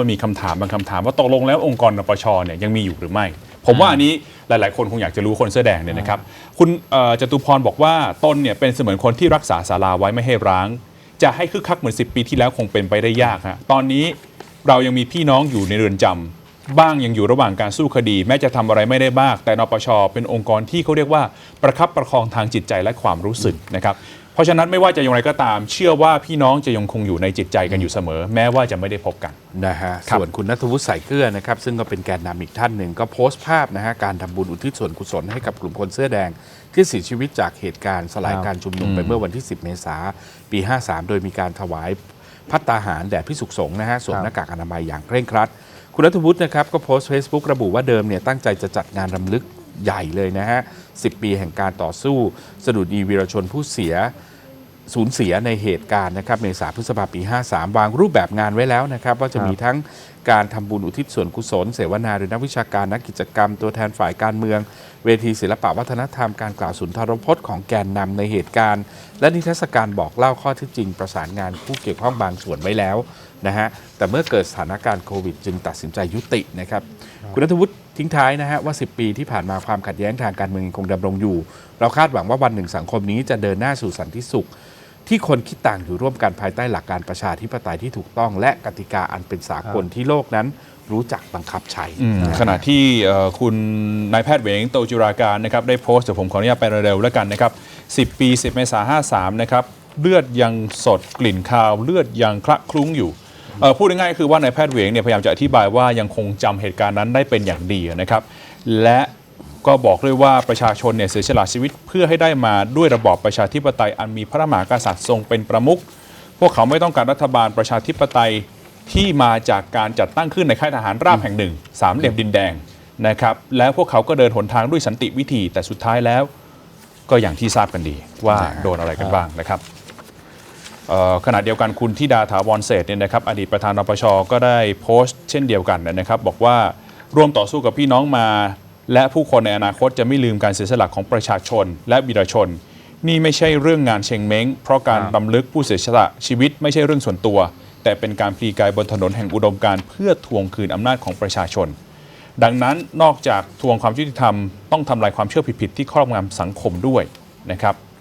มันมีคำถามบางคำถามว่าตกลงแล้วองค์กรนปชเนี่ยยังมีอยู่หรือไม่ ผมว่าอันนี้หลาย ๆ คนคงอยากจะรู้คนเสื้อแดงเนี่ยนะครับ คุณเอ่อจตุพรบอกว่าตนเนี่ยเป็นเสมือนคนที่รักษาศาลาไว้ไม่ให้ร้าง จะให้คึกคักเหมือน 10 ปีที่แล้วคงเป็นไปได้ยากฮะตอนนี้เรายังมีพี่น้องอยู่ในเรือนจำบ้างยังอยู่ระหว่างการสู้คดี แม้จะทำอะไรไม่ได้บ้างแต่นปชเป็นองค์กรที่เขาเรียกว่าประคับประคองทางจิตใจและความรู้สึกนะครับ เพราะฉะนั้นไม่ว่าจะอย่างไรก็ตาม เชื่อว่าพี่น้องจะยังคงอยู่ในจิตใจกันอยู่เสมอ แม้ว่าจะไม่ได้พบกัน นะฮะครับ ส่วนคุณนัทวุฒิใส่เกลือนะครับ ซึ่งก็เป็นแกนนำอีกท่านหนึ่ง ก็โพสต์ภาพนะฮะการทำบุญอุทิศส่วนกุศลให้กับกลุ่มคนเสื้อแดง ที่เสียชีวิตจากเหตุการณ์สลายการชุมนุมไปเมื่อวันที่ 10 เมษายนปี 53 โดยมีการถวายพัตตาหารแด่พิสุขสงฆ์นะฮะสวมหน้ากากอนามัยอย่างเคร่งครัด คุณนัทวุฒินะครับก็โพสต์ Facebook ระบุว่าเดิมเนี่ยตั้งใจจะจัดงานรำลึกใหญ่เลยนะฮะ 10 ปีแห่งการต่อสู้ สดุดีวีรชนผู้เสียสูญเสียในเหตุการณ์นะครับเมษาพฤษภาปี 53 วางรูปแบบงานไว้แล้วนะครับ ว่าจะมีทั้งการทำบุญอุทิศส่วนกุศล เสวนาหรือนักวิชาการนักกิจกรรม ตัวแทนฝ่ายการเมือง เวทีศิลปะวัฒนธรรมการกล่าวสุนทรพจน์ของแกนนำในเหตุการณ์ และนิทรรศการบอกเล่าข้อเที่จริงประสานงานผู้เกี่ยวข้องบางส่วนไว้แล้ว นะฮะแต่เมื่อเกิดสถานการณ์โควิด จึงตัดสินใจยุตินะครับคุณนัทวุฒิทิ้งท้ายนะฮะว่า 10 ปีที่ผ่านมาความขัดแย้งทางการเมืองยังคงดำรงอยู่ เราคาดหวังว่าวันหนึ่งสังคมนี้จะเดินหน้าสู่สันติสุข ที่คนคิดต่างอยู่ร่วมกันภายใต้หลักการประชาธิปไตยที่ถูกต้อง และกติกาอันเป็นสากลที่โลกนั้นรู้จักบังคับใช้อืมขณะที่เอ่อคุณนายแพทย์เหวงโตจิราการนะครับได้โพสต์เดี๋ยวผมขออนุญาตไปเร็วๆแล้วกันนะครับ 10 ปี 10 เมษายน53 นะครับ เลือดยังสดกลิ่นคาว เลือดยังคละคลุ้งอยู่เอ่อ พูดง่ายๆคือว่านายแพทย์เหวงเนี่ยพยายามจะอธิบายว่ายังคงจำเหตุการณ์นั้นได้เป็นอย่างดีนะครับ และก็บอกด้วยว่าประชาชนเนี่ยเสียสละชีวิตเพื่อให้ได้มาด้วยระบอบประชาธิปไตยอันมีพระมหากษัตริย์ทรงเป็นประมุขพวกเขาไม่ต้องการรัฐบาลประชาธิปไตยที่มาจากการจัดตั้งขึ้นในค่ายทหารราบแห่งหนึ่งสามเหลี่ยมดินแดงนะครับแล้วพวกเขาก็เดินหนทางด้วยสันติวิธีแต่สุดท้ายแล้ว ก็อย่างที่ทราบกันดีว่าโดนอะไรกันบ้างนะครับ ขณะเดียวกันคุณธิดาถาวรเศรษฐ์เนี่ยนะครับอดีตประธานนปชก็ได้โพสต์เช่นเดียวกันนะครับ บอกว่าร่วมต่อสู้กับพี่น้องมา และผู้คนในอนาคตจะไม่ลืมการเสียสละของประชาชน และวีรชน นี่ไม่ใช่เรื่องงานเชงเม้ง เพราะการรำลึกผู้เสียสละชีวิตไม่ใช่เรื่องส่วนตัว แต่เป็นการพลีกายบนถนนแห่งอุดมการณ์เพื่อทวงคืนอำนาจของประชาชน ดังนั้นนอกจากทวงความยุติธรรมต้องทำลายความเชื่อผิดๆที่ครอบงำสังคมด้วยนะครับอ่า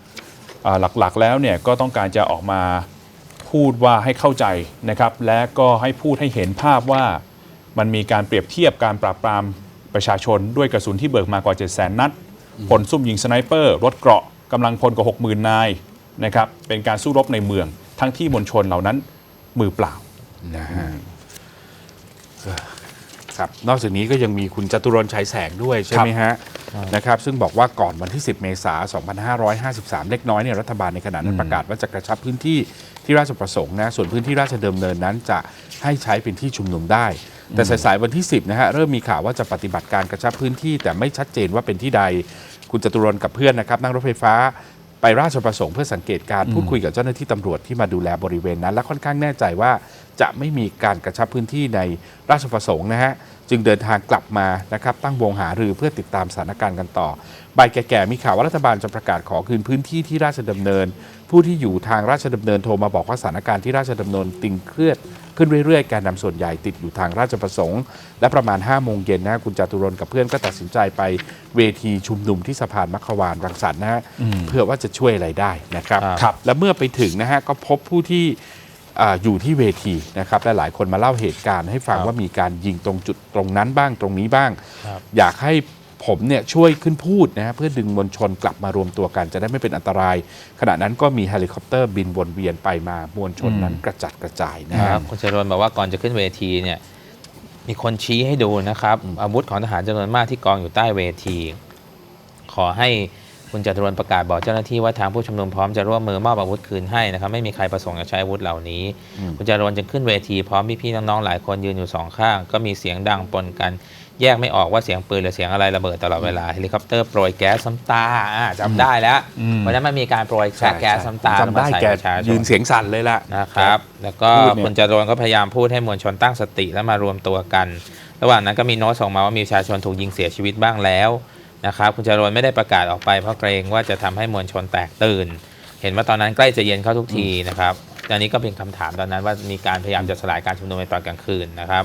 หลักๆแล้วเนี่ยก็ต้องการจะออกมาพูดว่าให้เข้าใจนะครับและก็ให้พูดให้เห็นภาพว่ามันมีการเปรียบเทียบการปราบปรามประชาชนด้วยกระสุนที่เบิกมากว่า 7 0 0 0 0 นัดผลซุ่มยิงสไนเปอร์ รถเกราะกำลังพลกว่า 60,000 นายนะครับเป็นการสู้รบในเมือง ทั้งที่มวลชนเหล่านั้นมือเปล่านะฮะครับนอกจากนี้ก็ยังมีคุณจตุรนชัยแสงด้วยใช่ไหมฮะ นะครับซึ่งบอกว่าก่อนวันที่ 10 เมษายน 2553 เล็กน้อยเนี่ยรัฐบาลในขณะนั้นประกาศว่าจะกระชับพื้นที่ที่ราชประสงค์นะส่วนพื้นที่ราชดำเนินนั้นจะให้ใช้เป็นที่ชุมนุมได้ แต่สายๆวันที่ 10 นะฮะเริ่มมีข่าวว่าจะปฏิบัติการกระชับพื้นที่ แต่ไม่ชัดเจนว่าเป็นที่ใด คุณจตุรนต์กับเพื่อนนะครับนั่งรถไฟฟ้า ไปราชประสงค์เพื่อสังเกตการณ์พูดคุยกับเจ้าหน้าที่ตำรวจที่มาดูแลบริเวณนั้น และค่อนข้างแน่ใจว่าจะไม่มีการกระชับพื้นที่ในราชประสงค์นะฮะจึงเดินทางกลับมานะครับตั้งวงหารือเพื่อติดตามสถานการณ์กันต่อใบแก่ๆมีข่าวว่ารัฐบาลจะประกาศขอคืนพื้นที่ที่ราชดำเนิน ผู้ที่อยู่ทางราชดำเนินโทรมาบอกว่าสถานการณ์ที่ราชดำเนินตึงเครียด ขึ้นเรื่อยๆ แกนนำส่วนใหญ่ติดอยู่ทางราชประสงค์ และประมาณ5โมงเย็นนะคุณจตุรนต์กับเพื่อนก็ตัดสินใจไปเวทีชุมนุมที่สะพานมัคควานรังสรรค์นะฮะเพื่อว่าจะช่วยอะไรได้นะครับครับ และเมื่อไปถึงนะฮะก็พบผู้ที่อ่าอยู่ที่เวทีนะครับและหลายคนมาเล่าเหตุการณ์ให้ฟังว่ามีการยิงตรงจุดตรงนั้นบ้างตรงนี้บ้าง อยากให้ ผมเนี่ยช่วยขึ้นพูดนะฮะเพื่อดึงมวลชนกลับมารวมตัวกัน จะได้ไม่เป็นอันตราย ขณะนั้นก็มีเฮลิคอปเตอร์บินวนเวียนไปมามวลชนนั้นกระจัดกระจายนะคฮะรับคุณจรวนบอกว่าก่อนจะขึ้นเวทีเนี่ยมีคนชี้ให้ดูนะครับ อาวุธของทหารจำนวนมากที่กองอยู่ใต้เวที ขอให้คุณจตุรนต์ประกาศบอกเจ้าหน้าที่ว่าทางผู้ชุมนุมพร้อมจะร่วมมือมอบอาวุธคืนให้นะครับ ไม่มีใครประสงค์จะใช้อาวุธเหล่านี้ คุณจตุรนต์จึงขึ้นเวทีพร้อมพี่ๆน้องๆหลายคนยืนอยู่สองข้าง ก็มีเสียงดังปนกัน แยกไม่ออกว่าเสียงปืนหรือเสียงอะไรระเบิดตลอดเวลาเฮลิคอปเตอร์โปรยแก๊สซ้ำตาอ่าจำได้แล้วอืมวันนั้นมันมีการโปรยแก๊สซ้ำตาจำได้มาใส่แกประชาชยืนนเสียงสั่นเลยล่ะนะครับแล้วก็พูดเนี่ยคุณจตุรนต์ก็พยายามพูดให้มวลชนตั้งสติและมารวมตัวกัน ระหว่างนั้นก็มีโน้ตส่งมาว่ามีประชาชนถูกยิงเสียชีวิตบ้างแล้วนะครับคุณจตุรนต์ไม่ได้ประกาศออกไปเพราะเกรงว่าจะทำให้มวลชนแตกตื่น เห็นว่าตอนนั้นใกล้จะเย็นเข้าทุกทีนะครับอันนี้ก็เป็นคำถามตอนนั้นว่ามีการพยายามจะสลายการชุมนุมในตอนกลางคืนนะครับ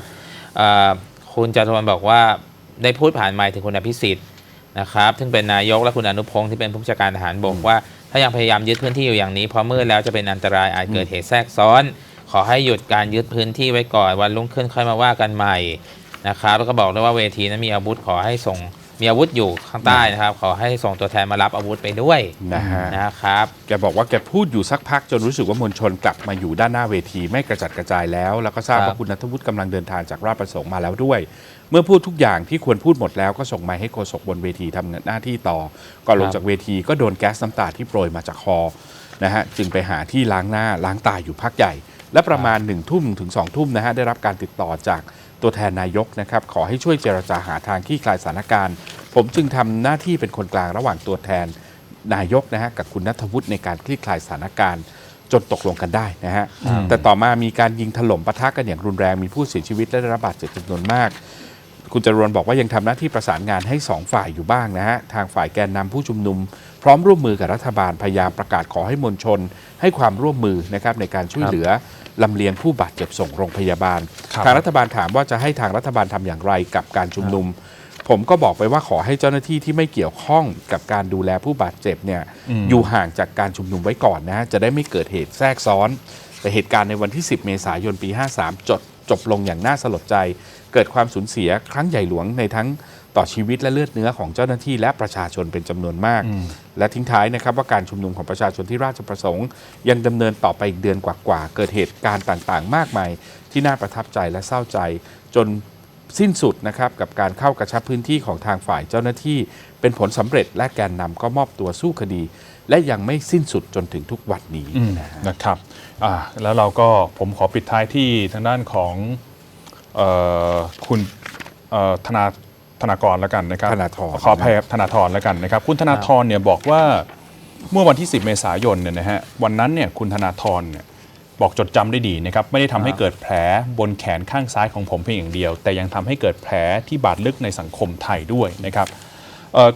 เอ่อ คุณจตุรนบอกว่าได้พูดผ่านไมค์ถึงคุณอภิสิทธิ์นะครับ ซึ่งเป็นนายกและคุณอนุพงศ์ที่เป็นผู้บัญชาการทหารบกว่า ถ้ายังพยายามยึดพื้นที่อยู่อย่างนี้พอมืดแล้วจะเป็นอันตรายอาจเกิดเหตุแทรกซ้อน ขอให้หยุดการยึดพื้นที่ไว้ก่อนวันรุ่งขึ้นค่อยมาว่ากันใหม่นะครับแล้วก็บอกด้วยว่าเวทีนั้นมีอาวุธขอให้ส่ง มีอาวุธอยู่ข้างใต้นะครับ ขอให้ส่งตัวแทนมารับอาวุธไปด้วยนะฮะนะครับ แกบอกว่าแกพูดอยู่สักพักจนรู้สึกว่ามวลชนกลับมาอยู่ด้านหน้าเวทีไม่กระจัดกระจายแล้ว แล้วก็ทราบครับว่าคุณนัทวุฒิกำลังเดินทางจากราชประสงค์มาแล้วด้วย เมื่อพูดทุกอย่างที่ควรพูดหมดแล้วก็ส่งไมค์ให้โฆษกบนเวทีทำหน้าที่ต่อก่อนลงจากเวทีก็โดนแก๊สน้ำตาที่โปรยมาจากคอนะฮะจึงไปหาที่ล้างหน้าล้างตาอยู่พักใหญ่ และประมาณ1นึ่ทุ่มถึง2องทุ่มนะฮะได้รับการติดต่อจาก ตัวแทนนายกนะครับขอให้ช่วยเจรจาหาทางคลี่คลายสถานการณ์ ผมจึงทำหน้าที่เป็นคนกลางระหว่างตัวแทนนายกนะฮะกับคุณนัทวุฒิในการคลี่คลายสถานการณ์ จนตกลงกันได้นะฮะแต่ต่อมามีการยิงถล่มปะทะกันอย่างรุนแรงมีผู้เสียชีวิตและได้รับบาดเจ็บจำนวนมาก คุณจรวนบอกว่ายังทำหน้าที่ประสานงานให้สองฝ่ายอยู่บ้างนะฮะ ทางฝ่ายแกนนำผู้ชุมนุม พร้อมร่วมมือกับรัฐบาลพยายามประกาศขอให้มวลชน ให้ความร่วมมือนะครับในการช่วยเหลือลำเลียงผู้บาดเจ็บส่งโรงพยาบาลครับทางรัฐบาลถามว่าจะให้ทางรัฐบาลทำอย่างไรกับการชุมนุม ผมก็บอกไปว่าขอให้เจ้าหน้าที่ที่ไม่เกี่ยวข้องกับการดูแลผู้บาดเจ็บเนี่ยอืมอยู่ห่างจากการชุมนุมไว้ก่อนนะฮะจะได้ไม่เกิดเหตุแทรกซ้อน แต่เหตุการณ์ในวันที่ 10 เมษายนปี 53จบจบลงอย่างน่าสลดใจ เกิดความสูญเสียครั้งใหญ่หลวงในทั้งต่อชีวิตและเลือดเนื้อของเจ้าหน้าที่และประชาชนเป็นจำนวนมาก และทิ้งท้ายนะครับว่าการชุมนุมของประชาชนที่ราชประสงค์ ยังดำเนินต่อไปอีกเดือนกว่าๆ เกิดเหตุการณ์ต่างๆ มากมาย ที่น่าประทับใจและเศร้าใจ จนสิ้นสุดนะครับกับการเข้ากระชับพื้นที่ของทางฝ่ายเจ้าหน้าที่ เป็นผลสำเร็จและแกนนำก็มอบตัวสู้คดี และยังไม่สิ้นสุดจนถึงทุกวันนี้อืมนะฮะนะครับอ่าแล้วเราก็ผมขอปิดท้ายที่ทางด้านของเออคุณเอ่อธนาธนากรแล้วกันนะครับธนาธรขออภัยครับธนาธรแล้วกันนะครับ คุณธนาธรเนี่ยบอกว่าเมื่อวันที่ 10 เมษายนเนี่ยนะฮะวันนั้นเนี่ยคุณธนาธรเนี่ยบอกจดจำได้ดีนะครับไม่ได้ทำให้เกิดแผลบนแขนข้างซ้ายของผมเพียงอย่างเดียว แต่ยังทำให้เกิดแผลที่บาดลึกในสังคมไทยด้วยนะครับเอ่อ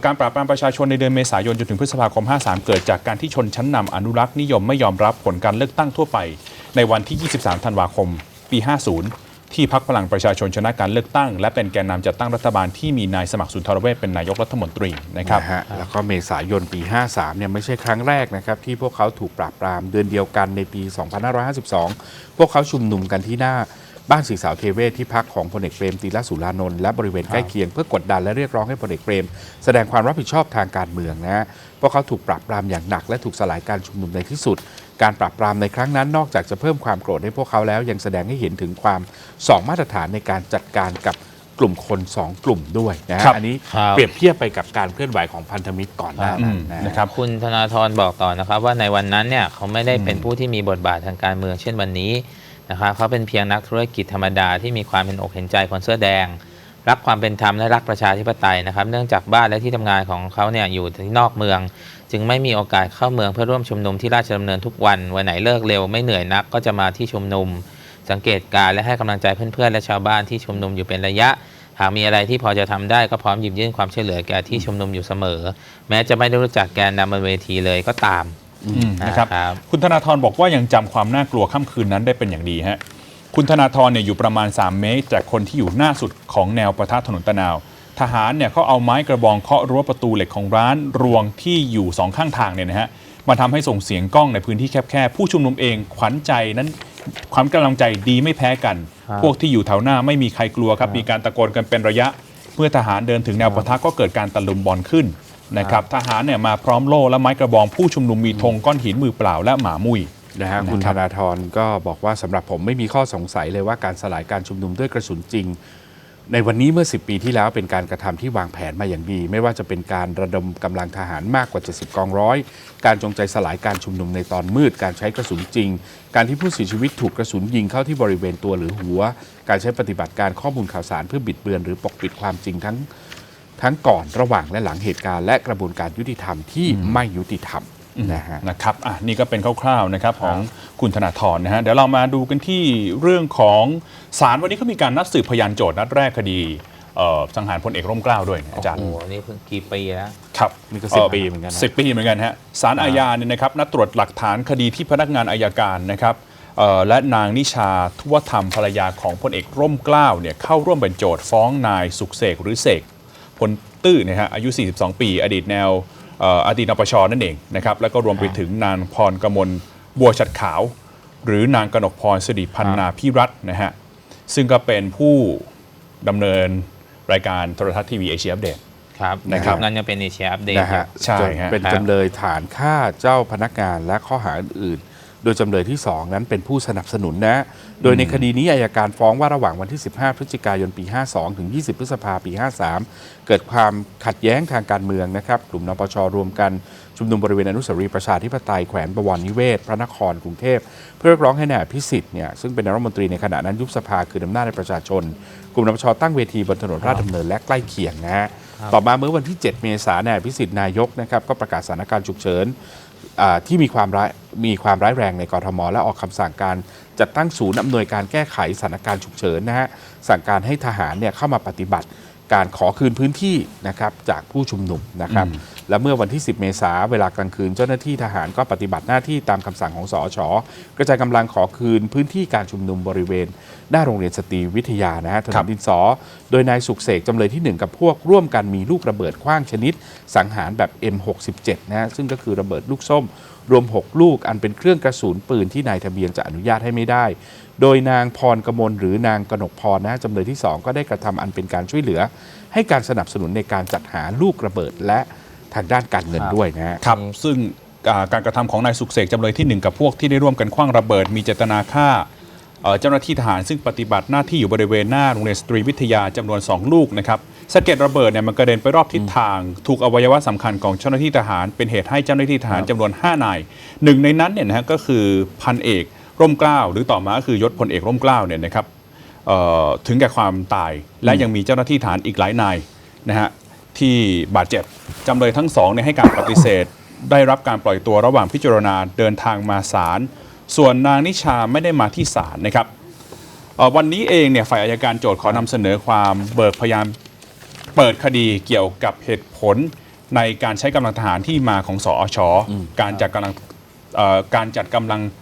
การปราบปรามประชาชนในเดือนเมษายนจนถึงพฤษภาคม 53 เกิดจากการที่ชนชั้นนำอนุรักษ์นิยมไม่ยอมรับผลการเลือกตั้งทั่วไป ในวันที่ 23 ธันวาคม ปี 50 ที่พักพลังประชาชนชนะการเลือกตั้ง และเป็นแกนนำจัดตั้งรัฐบาลที่มีนายสมัครสุนทรเวชเป็นนายกรัฐมนตรีนะครับนะฮะแล้วก็เมษายนปี 53 เนี่ยไม่ใช่ครั้งแรกนะครับที่พวกเขาถูกปราบปรามเดือนเดียวกันในปี 2552 พวกเขาชุมนุมกันที่หน้า บ้านสีสาวเทเวศที่พักของพลเอกเปรมตีละสุรานนท์และบริเวณใกล้เคียงเพื่อกดดันและเรียกร้องให้พลเอกเปรม แสดงความรับผิดชอบทางการเมืองนะฮะพวกเขาถูกปราบปรามอย่างหนักและถูกสลายการชุมนุมในที่สุด การปราบปรามในครั้งนั้นนอกจากจะเพิ่มความโกรธให้พวกเขาแล้ว ยังแสดงให้เห็นถึงความสองมาตรฐานในการจัดการกับกลุ่มคนสองกลุ่มด้วยนะฮะครับอันนี้ครับเปรียบเทียบไปกับการเคลื่อนไหวของพันธมิตรก่อนหน้าอืนั้นมนะนะครับคุณธนาธรบอกต่อนะครับว่าในวันนั้นเนี่ยเขาไม่ได้เป็นผู้ที่มีบทบาททางการเมืองเช่นวันนี้ นะครับเขาเป็นเพียงนักธุรกิจธรรมดาที่มีความเห็นอกเห็นใจคนเสื้อแดง รักความเป็นธรรมและรักประชาธิปไตยนะครับ เนื่องจากบ้านและที่ทำงานของเขาเนี่ยอยู่ที่นอกเมือง จึงไม่มีโอกาสเข้าเมืองเพื่อร่วมชุมนุมที่ราชดำเนินทุกวันวันไหนเลิกเร็วไม่เหนื่อยนักก็จะมาที่ชุมนุม สังเกตการและให้กำลังใจเพื่อนๆและชาวบ้านที่ชุมนุมอยู่เป็นระยะหากมีอะไรที่พอจะทำได้ก็พร้อมหยิบยื่นความช่วยเหลือแก่ที่ชุมนุมอยู่เสมอ แม้จะไม่ได้รู้จักแกนนำบนเวทีเลยก็ตาม นะครับนะครับคุณธนาธรบอกว่ายังจำความน่ากลัวค่ำคืนนั้นได้เป็นอย่างดีฮะคุณธนาธรเนี่ยอยู่ประมาณ 3 เมตร จากคนที่อยู่หน้าสุดของแนวประทะถนนตะนาว ทหารเนี่ยเขาเอาไม้กระบองเคาะรั้วประตูเหล็กของร้านรวงที่อยู่สองข้างทางเนี่ยนะฮะมาทำให้ส่งเสียงกล้องในพื้นที่แคบๆผู้ชุมนุมเองขวัญใจนั้นความกำลังใจดีไม่แพ้กันครับพวกที่อยู่แถวหน้าไม่มีใครกลัวครับมีการตะโกนกันเป็นระยะ เมื่อทหารเดินถึงแนวปะทะก็เกิดการตะลุมบอลขึ้น นะครับทหารเนี่ยมาพร้อมโล่และไม้กระบองผู้ชุมนุมมีธงก้อนหินมือเปล่าและหมามุยนะฮะคุณนะคธรับนาธรก็บอกว่าสำหรับผมไม่มีข้อสงสัยเลยว่าการสลายการชุมนุมด้วยกระสุนจริง ในวันนี้เมื่อ 10 ปีที่แล้วเป็นการกระทำที่วางแผนมาอย่างดี ไม่ว่าจะเป็นการระดมกำลังทหารมากกว่า 70 กองร้อย การจงใจสลายการชุมนุมในตอนมืด การใช้กระสุนจริง การที่ผู้เสียชีวิตถูกกระสุนยิงเข้าที่บริเวณตัวหรือหัว การใช้ปฏิบัติการข้อมูลข่าวสารเพื่อบิดเบือนหรือปกปิดความจริงทั้ง ทั้งก่อนระหว่างและหลังเหตุการณ์และกระบวนการยุติธรรมที่ไม่ยุติธรรมนะฮะนะครับอะนี่ก็เป็นคร่าวๆนะครับของคุณธนาธรนะฮะเดี๋ยวเรามาดูกันที่เรื่องของศาลวันนี้เขามีการนัดสืบพยานโจทย์นัดแรกคดีเอ่อสังหารพลเอกร่มเกล้าด้วยนะอาจารย์โอ้โหนี่เพิ่งกี่ปีแล้วครับนี่ก็เอ่อ10ปีเหมือนกันนะสิบปีเหมือนกันฮะศาลอาญาเนี่ยนะครับนัดตรวจหลักฐานคดีที่พนักงานอายการนะครับเอ่อและนางนิชาทุวธรรมภรรยาของพลเอกร่มเกล้าเนี่ยเข้าร่วมเป็นโจทย์ฟ้องนายสุกเสกหรือเสก พลตื้อนะฮะอายุ 42 ปี อดีตแนวเอ่ออดีตนปชนั่นเองนะครับแล้วก็รวมไปถึงนางพรกมลบัวฉัดขาว หรือนางกนกพรสิริพันนาพิรัตน์นะฮะซึ่งก็เป็นผู้ดำเนินรายการโทรทัศน์ทีวีเอเชียอัปเดตครับนะครับนั่นยังเป็นเอเชียอัปเดตนะฮะใช่จนฮะเป็นครับจำเลยฐานฆ่าเจ้าพนักงานและข้อหาอื่นๆ โดยจำเลยที่ 2 นั้นเป็นผู้สนับสนุนนะ โดยในคดีนี้อายการฟ้องว่าระหว่างวันที่ 15 พฤศจิกายนปี 52 ถึง 20 พฤษภาปี 53 เกิดความขัดแย้งทางการเมืองนะครับ กลุ่มนปชรวมกันชุมนุมบริเวณอนุสาวรีย์ประชาธิปไตยแขวนบวรนิเวศ พระนครกรุงเทพ เพื่อเรียกร้องให้นายอภิสิทธิ์เนี่ยซึ่งเป็นรัฐมนตรีในขณะนั้นยุบสภาคืออำนาจในประชาชน กลุ่มนปชตั้งเวทีบนถนนราชดำเนินและใกล้เคียงนะฮะต่อมาเมื่อวันที่ 7 เมษายนนายพิสิทธิ์นายกนะครับก็ประกาศสถานการณ์ฉุกเฉิน ที่มีความร้ายมีความร้ายแรงในกรทม และออกคำสั่งการจัดตั้งศูนย์อำนวยการแก้ไขสถานการณ์ฉุกเฉินนะฮะสั่งการให้ทหารเนี่ยเข้ามาปฏิบัติ การขอคืนพื้นที่นะครับจากผู้ชุมนุมนะครับ และเมื่อวันที่ 10 เมษาเวลากลางคืนเจ้าหน้าที่ทหารก็ปฏิบัติหน้าที่ตามคำสั่งของสอชกระจายกำลังขอคืนพื้นที่การชุมนุมบริเวณ หน้าโรงเรียนสตรีวิทยานะฮะถนครันบดินสอ โดยนายสุกเสกจำเลยที่ 1 กับพวกร่วมกันมีลูกระเบิดขว้างชนิด สังหารแบบ M67 นะฮะซึ่งก็คือระเบิดลูกส้ม รวม 6 ลูกอันเป็นเครื่องกระสุนปืนที่นายทะเบียนจะอนุญาตให้ไม่ได้ โดยนางพรกมลหรือนางกนกพรนะจำเลยที่ 2 ก็ได้กระทำอันเป็นการช่วยเหลือ ให้การสนับสนุนในการจัดหาลูกระเบิดและทางด้านการเงินด้วยนะครับซึ่งการกระทำของนายสุกเสกจำเลยที่ 1 กับพวกที่ได้ร่วมกันคว้างระเบิด มีเจตนาฆ่าเจ้าหน้าที่ทหารซึ่งปฏิบัติหน้าที่อยู่บริเวณหน้าโรงเรียนสตรีวิทยาจำนวน 2 ลูกนะครับสะเก็ดระเบิดเนี่ยมันกระเด็นไปรอบทิศทาง ถูกอวัยวะสำคัญของเจ้าหน้าที่ทหาร เป็นเหตุให้เจ้าหน้าที่ทหารจำนวน5นายหนึ่งในนั้นเนี่ยนะฮะก็คือพันเอก ร่มเกล้าหรือต่อมาก็คือยศพลเอกร่มเกล้าเนี่ยนะครับเอ่อถึงแก่ความตายและยังมีเจ้าหน้าที่ทหารอีกหลายนายนะฮะที่บาดเจ็บจำเลยทั้งสองเนี่ยให้การปฏิเสธ ได้รับการปล่อยตัวระหว่างพิจารณาเดินทางมาศาลส่วนนางนิชาไม่ได้มาที่ศาลนะครับเอ่อวันนี้เองเนี่ยฝ่ายอายการโจทย์ขอนำเสนอความเบิกพยานเปิดคดีเกี่ยวกับเหตุผลในการใช้กำลังทหารที่มาของสอชการจัดกำลังเอ่อการจัดกำลังเอ่อ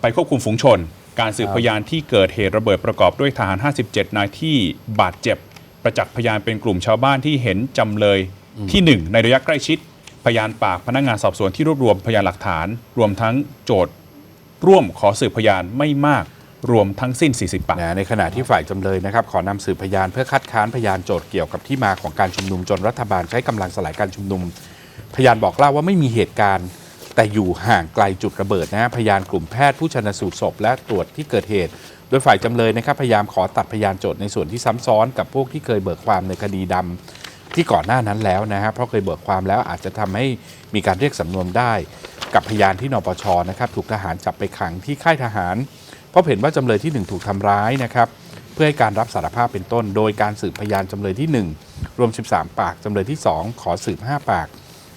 ไปควบคุมฝูงชน การสืบพยานที่เกิดเหตุระเบิดประกอบด้วยทหาร 57 นายที่บาดเจ็บ ประจักษ์พยานเป็นกลุ่มชาวบ้านที่เห็นจำเลยที่ 1 ในระยะใกล้ชิด พยานปากพนักงานสอบสวนที่รวบรวมพยานหลักฐาน รวมทั้งโจทย์ร่วมขอสืบพยานไม่มากรวมทั้งสิ้น 40 ปากนะในขณะที่ฝ่ายจำเลยนะครับ ขอนำสืบพยานเพื่อคัดค้านพยานโจทย์เกี่ยวกับที่มาของการชุมนุมจนรัฐบาลใช้กำลังสลายการชุมนุม พยานบอกเล่าว่าไม่มีเหตุการณ์ แต่อยู่ห่างไกลจุดระเบิดนะฮะพยานกลุ่มแพทย์ผู้ชนสูตรศพและตรวจที่เกิดเหตุ โดยฝ่ายจำเลยนะครับพยายามขอตัดพยานโจทย์ในส่วนที่ซ้ำซ้อนกับพวกที่เคยเบิกความในคดีดำที่ก่อนหน้านั้นแล้วนะฮะเพราะเคยเบิกความแล้วอาจจะทำให้มีการเรียกสำนวนได้ กับพยานที่นปชนะครับถูกทหารจับไปขังที่ค่ายทหาร เพราะเห็นว่าจำเลยที่ 1 ถูกทำร้ายนะครับเพื่อให้การรับสารภาพเป็นต้น โดยการสืบพยานจำเลยที่ 1 รวม 13 ปากจำเลยที่ 2 ขอสืบ 5 ปาก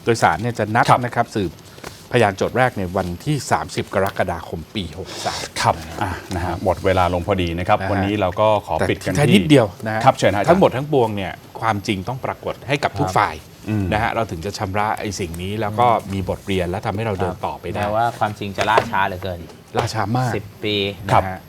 โดยสารเนี่ยจะนัดนะครับสืบ พยานโจทย์แรกในวันที่ 30 กรกฎาคมปี 63 ครับอะนะฮะหมดเวลาลงพอดีนะครับ นะฮะ วันนี้เราก็ขอแต่ปิดกันแค่ที่นิดเดียวนะฮะครับเชิญฮะอาจารย์ ทั้งหมดทั้งปวงเนี่ยความจริงต้องปรากฏให้กับทุกครับฝ่ายอืม นะฮะเราถึงจะชำระไอ้สิ่งนี้แล้วก็มีบทเรียนและทำให้เราเดินต่อไปได้แม้ว่าความจริงจะล่าช้าเหลือเกิน ล่าช้ามาก 10 ปี ครับ นะฮะ